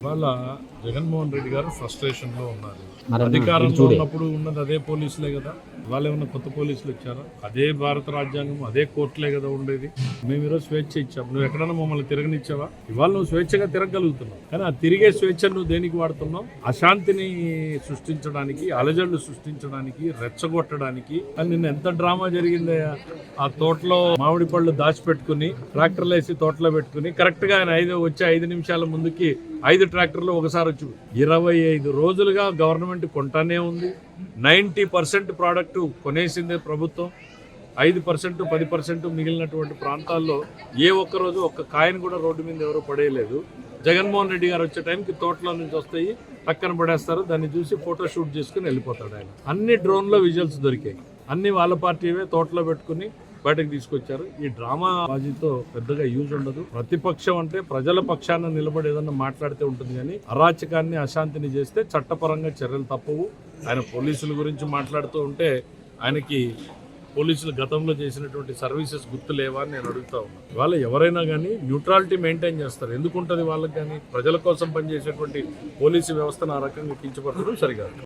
ఇవాళ జగన్మోహన్ రెడ్డి గారు ఫ్రస్ట్రేషన్లో ఉన్నారు. అధికారంలో. ఉన్నప్పుడు ఉన్నది అదే పోలీసులే కదా. ఇవాళ ఏమన్నా కొత్త పోలీసులు వచ్చారా? అదే భారత రాజ్యాంగం అదే కోర్టులే కదా ఉండేది. మేము ఈరోజు స్వేచ్ఛ ఇచ్చాం. నువ్వు ఎక్కడన్నా మమ్మల్ని తిరగనిచ్చావా? ఇవాళ నువ్వు స్వేచ్ఛగా తిరగలుగుతున్నావు కానీ ఆ తిరిగే స్వేచ్ఛ నువ్వు దేనికి వాడుతున్నావు? అశాంతిని సృష్టించడానికి అలజడులు సృష్టించడానికి రెచ్చగొట్టడానికి. అని నిన్న ఎంత డ్రామా జరిగిందయ్యా? ఆ తోటలో మామిడి పళ్ళు దాచిపెట్టుకుని ట్రాక్టర్లు వేసి తోటలో పెట్టుకుని కరెక్ట్గా ఆయన ఐదు వచ్చే ఐదు నిమిషాల ముందుకి ఐదు ట్రాక్టర్లు ఒకసారి వచ్చి ఇరవై ఐదు రోజులుగా గవర్నమెంట్ కొంటానే ఉంది. నైంటీ పర్సెంట్ ప్రోడక్ట్ కొనేసిందే ప్రభుత్వం. ఐదు పర్సెంట్ పది పర్సెంట్ మిగిలినటువంటి ప్రాంతాల్లో ఏ ఒక్క రోజు ఒక్క కాయను కూడా రోడ్డు మీద ఎవరు పడేయలేదు. జగన్మోహన్ రెడ్డి గారు వచ్చే టైంకి తోటలో నుంచి వస్తాయి పక్కన పడేస్తారు దాన్ని చూసి ఫోటో షూట్ చేసుకుని వెళ్ళిపోతాడు ఆయన. అన్ని డ్రోన్లో విజువల్స్ దొరికాయి. అన్ని వాళ్ళ పార్టీవే తోటలో పెట్టుకుని బయటకు తీసుకొచ్చారు. ఈ డ్రామా బాజీతో పెద్దగా యూజ్ ఉండదు. ప్రతిపక్షం అంటే ప్రజల పక్షాన నిలబడి ఏదన్నా మాట్లాడితే ఉంటుంది కానీ అరాచకాన్ని అశాంతిని చేస్తే చట్టపరంగా చర్యలు తప్పవు. ఆయన పోలీసుల గురించి మాట్లాడుతూ ఉంటే ఆయనకి పోలీసులు గతంలో చేసినటువంటి సర్వీసెస్ గుర్తు లేవా అని నేను అడుగుతా ఉన్నాను ఇవాళ ఎవరైనా కానీ న్యూట్రాలిటీ మెయింటైన్ చేస్తారు. ఎందుకు ఉంటుంది వాళ్ళకి కానీ? ప్రజల కోసం పనిచేసేటువంటి పోలీసు వ్యవస్థను ఆ రకంగా కించపరచడం సరికాదు.